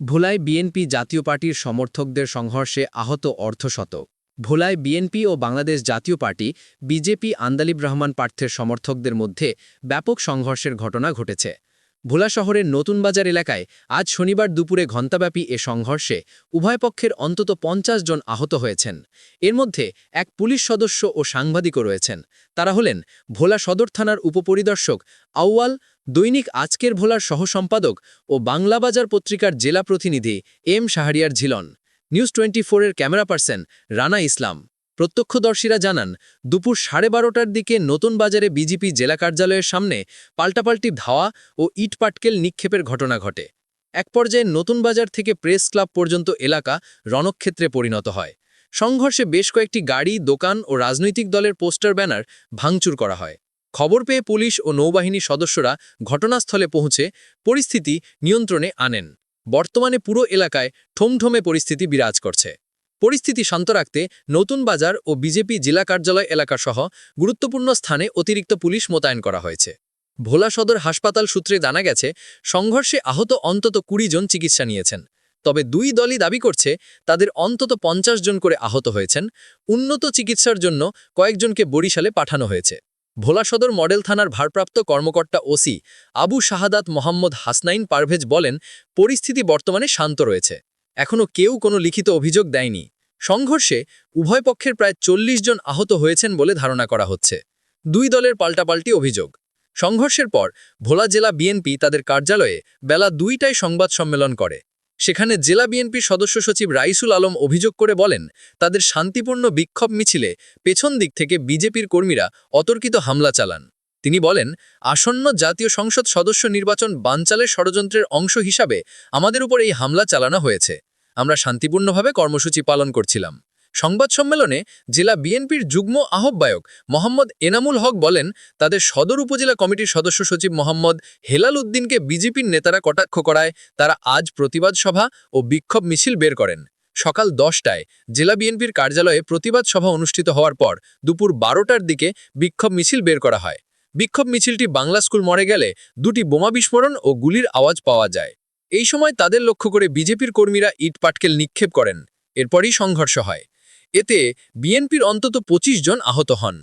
ভোলায় বিএনপি জাতীয় পার্টির সমর্থকদের সংঘর্ষে আহত অর্ধশত ভোলায় বিএনপি ও বাংলাদেশ জাতীয় পার্টি, বিজেপি আন্দালিব রহমান পার্থের সমর্থকদের মধ্যে ব্যাপক সংঘর্ষের ঘটনা ঘটেছে। ভোলা শহরের নতুন বাজার এলাকায় আজ শনিবার দুপুরে ঘণ্টাব্যাপী এ সংঘর্ষে উভয় পক্ষের অন্তত পঞ্চাশ জন আহত হয়েছেন। এর মধ্যে এক পুলিশ সদস্য ও সাংবাদিকও রয়েছেন। তারা হলেন ভোলা সদর থানার উপপরিদর্শক আউয়াল, দৈনিক আজকের ভোলার সহসম্পাদক ও বাংলাবাজার পত্রিকার জেলা প্রতিনিধি M Shahriar Jhilon. News twenty ফোরের ক্যামেরা পার্সন রানা ইসলাম। প্রত্যক্ষদর্শীরা জানান, দুপুর সাড়ে বারোটার দিকে নতুন বাজারে বিজেপি জেলা কার্যালয়ের সামনে পাল্টাপাল্টি ধাওয়া ও ইট পাটকেল নিক্ষেপের ঘটনা ঘটে। এক পর্যায়ে নতুন বাজার থেকে প্রেস ক্লাব পর্যন্ত এলাকা রণক্ষেত্রে পরিণত হয়। সংঘর্ষে বেশ কয়েকটি গাড়ি, দোকান ও রাজনৈতিক দলের পোস্টার ব্যানার ভাঙচুর করা হয়। খবর পেয়ে পুলিশ ও নৌবাহিনী সদস্যরা ঘটনাস্থলে পৌঁছে পরিস্থিতি নিয়ন্ত্রণে আনেন। বর্তমানে পুরো এলাকায় ঠোমঠোমে পরিস্থিতি বিরাজ করছে। পরিস্থিতি শান্ত রাখতে নতুন বাজার ও বিজেপি জেলা কার্যালয় এলাকাসহ গুরুত্বপূর্ণ স্থানে অতিরিক্ত পুলিশ মোতায়েন করা হয়েছে। ভোলা সদর হাসপাতাল সূত্রে জানা গেছে, সংঘর্ষে আহত অন্তত কুড়ি জন চিকিৎসা নিয়েছেন। তবে দুই দলই দাবি করছে, তাদের অন্তত পঞ্চাশ জন করে আহত হয়েছেন। উন্নত চিকিৎসার জন্য কয়েকজনকে বরিশালে পাঠানো হয়েছে। ভোলা সদর মডেল থানার ভারপ্রাপ্ত কর্মকর্তা ওসি আবু শাহাদাত মোহাম্মদ হাসনাইন পারভেজ বলেন, পরিস্থিতি বর্তমানে শান্ত রয়েছে। এখনও কেউ কোনো লিখিত অভিযোগ দেয়নি। সংঘর্ষে উভয় পক্ষের প্রায় চল্লিশ জন আহত হয়েছেন বলে ধারণা করা হচ্ছে। দুই দলের পাল্টাপাল্টি অভিযোগ। সংঘর্ষের পর ভোলা জেলা বিএনপি তাদের কার্যালয়ে বেলা দুইটায় সংবাদ সম্মেলন করে। সেখানে জেলা বিএনপির সদস্য সচিব রাইসুল আলম অভিযোগ করে বলেন, তাদের শান্তিপূর্ণ বিক্ষোভ মিছিলে পেছন দিক থেকে বিজেপির কর্মীরা অতর্কিত হামলা চালান। তিনি বলেন, আসন্ন জাতীয় সংসদ সদস্য নির্বাচন বানচালের ষড়যন্ত্রের অংশ হিসাবে আমাদের উপর এই হামলা চালানো হয়েছে। আমরা শান্তিপূর্ণভাবে কর্মসূচি পালন করছিলাম। সংবাদ সম্মেলনে জেলা বিএনপির যুগ্ম আহ্বায়ক মোহাম্মদ এনামুল হক বলেন, তাদের সদর উপজেলা কমিটির সদস্য সচিব মোহাম্মদ হেলাল উদ্দিনকে বিজেপির নেতারা কটাক্ষ করায় তারা আজ প্রতিবাদ সভা ও বিক্ষোভ মিছিল বের করেন। সকাল দশটায় জেলা বিএনপির কার্যালয়ে প্রতিবাদ সভা অনুষ্ঠিত হওয়ার পর দুপুর বারোটার দিকে বিক্ষোভ মিছিল বের করা হয়। বিক্ষোভ মিছিলটি বাংলা স্কুল মরে গেলে দুটি বোমা বিস্ফোরণ ও গুলির আওয়াজ পাওয়া যায়। এই সময় তাদের লক্ষ্য করে বিজেপির কর্মীরা ইট পাটকেল নিক্ষেপ করেন। এরপরই সংঘর্ষ হয়। এতে বিএনপির অন্তত ২৫ জন আহত হন।